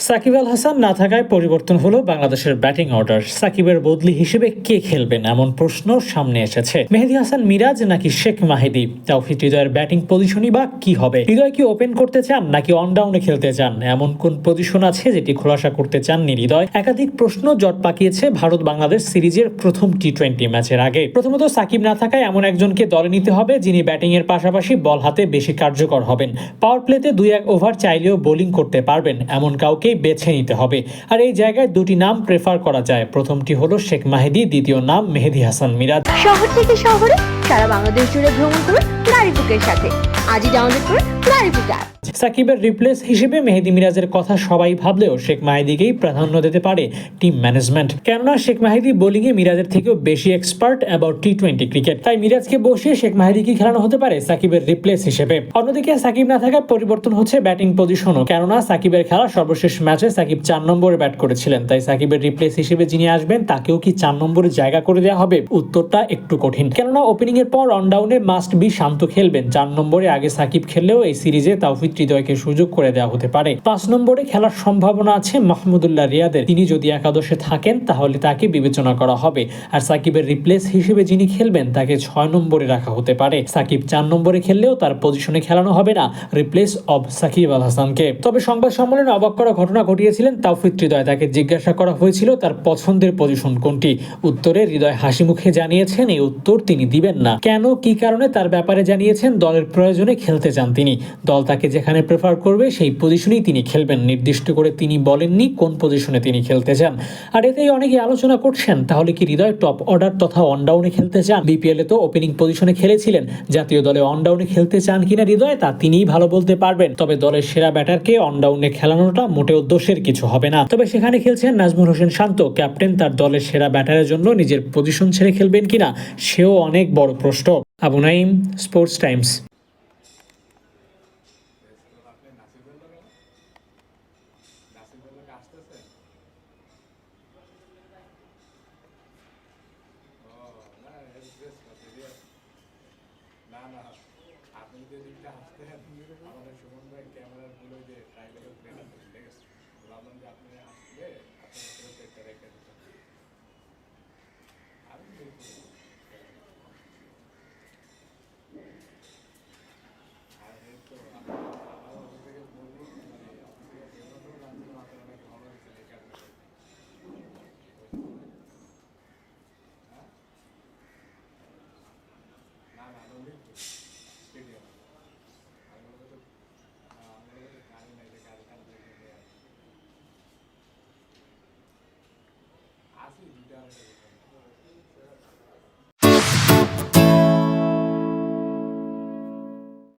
সাকিব আল হাসান না থাকায় পরিবর্তন হলো বাংলাদেশের ব্যাটিং অর্ডার। সাকিবের বদলি হিসেবে কে খেলবেন এমন প্রশ্ন সামনে এসেছে। মেহেদি হাসান মিরাজ নাকি শেখ মাহিদি? তাওহিদ হৃদয়ের ব্যাটিং পজিশনই বা কি হবে? হৃদয় কি ওপেন করতে চান নাকি অনডাউনে খেলতে চান? এমন কোন পজিশন আছে যেটি খোলাসা করতে চাননি হৃদয়? একাধিক প্রশ্ন জট পাকিয়েছে ভারত বাংলাদেশ সিরিজের প্রথম টি টোয়েন্টি ম্যাচের আগে। প্রথমত, সাকিব না থাকায় এমন একজনকে দলে নিতে হবে যিনি ব্যাটিং এর পাশাপাশি বল হাতে বেশি কার্যকর হবেন। পাওয়ার প্লেতে দুই এক ওভার চাইলেও বোলিং করতে পারবেন। এমন কাউকেই বেছে নিতে হবে। আর এই জায়গায় দুটি নাম প্রেফার করা যায়। প্রথমটি হলো শেখ মাহেদি, দ্বিতীয় নাম মেহেদি হাসান মিরাজ। শহর থেকে শহরে সারা বাংলাদেশ জুড়ে ভ্রমণ করুন গাড়ি বুকের সাথে। আজই ডাউনলোড বুক অ্যাপ সাকিবের রিপ্লেস হিসেবে মেহেদি মিরাজের কথা সবাই ভাবলেও শেখ মাহিদিকেই প্রাধান্য দিতে পারে টিম ম্যানেজমেন্ট কেননা শেখ মাহিদি বোলিংয়ে মিরাজের থেকেও বেশি expert about T twenty cricket তাই মিরাজকে বসিয়ে শেখ মাহিদিকে খেলানো হতে পারে সাকিবের রিপ্লেস হিসেবে। অন্যদিকে সাকিব না থাকায় পরিবর্তন হচ্ছে ব্যাটিং পজিশনও কেননা সাকিবের খেলা সর্বশেষ ম্যাচে সাকিব চার নম্বরে ব্যাট করেছিলেন। তাই সাকিবের রিপ্লেস হিসেবে যিনি আসবেন, তাকেও কি চার নম্বরে জায়গা করে দেওয়া হবে? উত্তরটা একটু কঠিন। কেননা ওপেনিং এর পর অনডাউনে মাস্ট বি শান্ত খেলবেন। চার নম্বরে আগে সাকিব খেললেও এই সিরিজে তাওফিদ হৃদয়কে সুযোগ করে দেওয়া হতে পারে। পাঁচ নম্বরে খেলার সম্ভাবনা আছে মাহমুদুল্লাহ রিয়াদের। তিনি যদি একাদশে থাকেন, তাহলে তাকে বিবেচনা করা হবে। আর সাকিবের রিপ্লেস হিসেবে যিনি খেলবেন, তাকে ছয় নম্বরে রাখা হতে পারে। সাকিব চার নম্বরে খেললেও তার পজিশনে খেলানো হবে না, রিপ্লেস অব সাকিব আল হাসানকে। তবে সংবাদ সম্মেলনে অবাক করা ঘটনা ঘটিয়েছিলেন তাওফিদ হৃদয়। তাকে জিজ্ঞাসা করা হয়েছিল তার পছন্দের পজিশন কোনটি? উত্তরে, হৃদয় হাসি মুখে জানিয়েছেন, এই উত্তর তিনি দিবেন না। কেন, কি কারণে তার ব্যাপারে জানিয়েছেন, দলের প্রয়োজনে খেলতে চান তিনি। দল তাকে যেখানে প্রেফার করবে, সেই পজিশনেই তিনি খেলবেন। নির্দিষ্ট করে তিনি বলেননি কোন পজিশনে তিনি খেলতে চান। আর এতেই অনেকে আলোচনা করছেন, তাহলে কি হৃদয় টপ অর্ডার তথা অনডাউনে খেলতে চান? বিপিএল তো ওপেনিং পজিশনে খেলেছিলেন। জাতীয় দলে অনডাউনে খেলতে চান কিনা হৃদয়, তা তিনিই ভালো বলতে পারবেন। তবে দলের সেরা ব্যাটারকে অনডাউনে খেলানোটা মোটেও দোষের কিছু হবে না। তবে সেখানে খেলছেন নাজমুল হোসেন শান্ত। ক্যাপ্টেন তার দলের সেরা ব্যাটারের জন্য নিজের পজিশন ছেড়ে খেলবেন কিনা, সেও অনেক বড় প্রশ্ন। আবু নাইম স্পোর্টস টাইমস না না আপনি যদি আসতেন আমাদের সুমন ভাই ক্যামেরারগুলো যে ট্রাইবেলের প্লেন